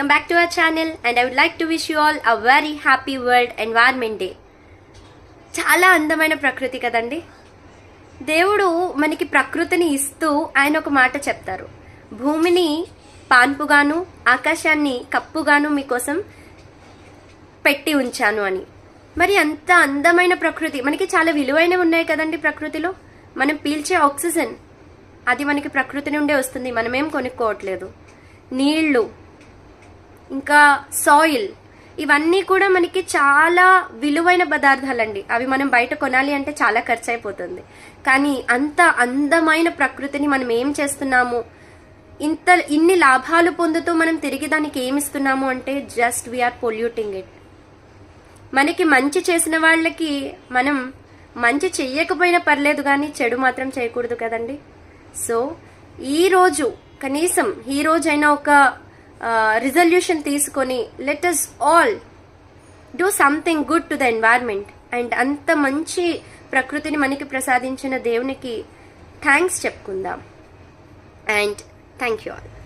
Welcome back to our channel and I would like to wish you all a very happy world environment day చాలా అందమైన ప్రకృతి కదండి. దేవుడు మనకి ప్రకృతిని ఇస్తూ ఆయన ఒక మాట చెప్తారు. భూమిని పాన్పుగాను ఆకాశాన్ని కప్పుగాను మీకోసం పెట్టి ఉంచాను అని. మరి అంత అందమైన ప్రకృతి మనకి చాలా విలువైనవి ఉన్నాయి కదండి ప్రకృతిలో. మనం పీల్చే ఆక్సిజన్ అది మనకి ప్రకృతి నుండే వస్తుంది మనమేం కొనుక్కోవట్లేదు. నీళ్ళు ఇంకా సాయిల్ ఇవన్నీ కూడా మనకి చాలా విలువైన పదార్థాలండి. అవి మనం బయట కొనాలి అంటే చాలా ఖర్చు అయిపోతుంది కానీ అంత అందమైన ప్రకృతిని మనం ఏం చేస్తున్నాము? ఇంత ఇన్ని లాభాలు పొందుతూ మనం తిరిగి దానికి ఏమిస్తున్నాము అంటే జస్ట్ వీఆర్ పొల్యూటింగ్ ఇట్ మనకి మంచి చేసిన వాళ్ళకి మనం మంచి చెయ్యకపోయినా పర్లేదు కానీ చెడు మాత్రం చేయకూడదు కదండి. సో ఈ రోజు కనీసం ఈ రోజైనా ఒక రిజల్యూషన్ తీసుకొని let us all do something good to the environment and అంత మంచి ప్రకృతిని మనకి ప్రసాదించిన దేవునికి థ్యాంక్స్ చెప్పుకుందాం. And thank you all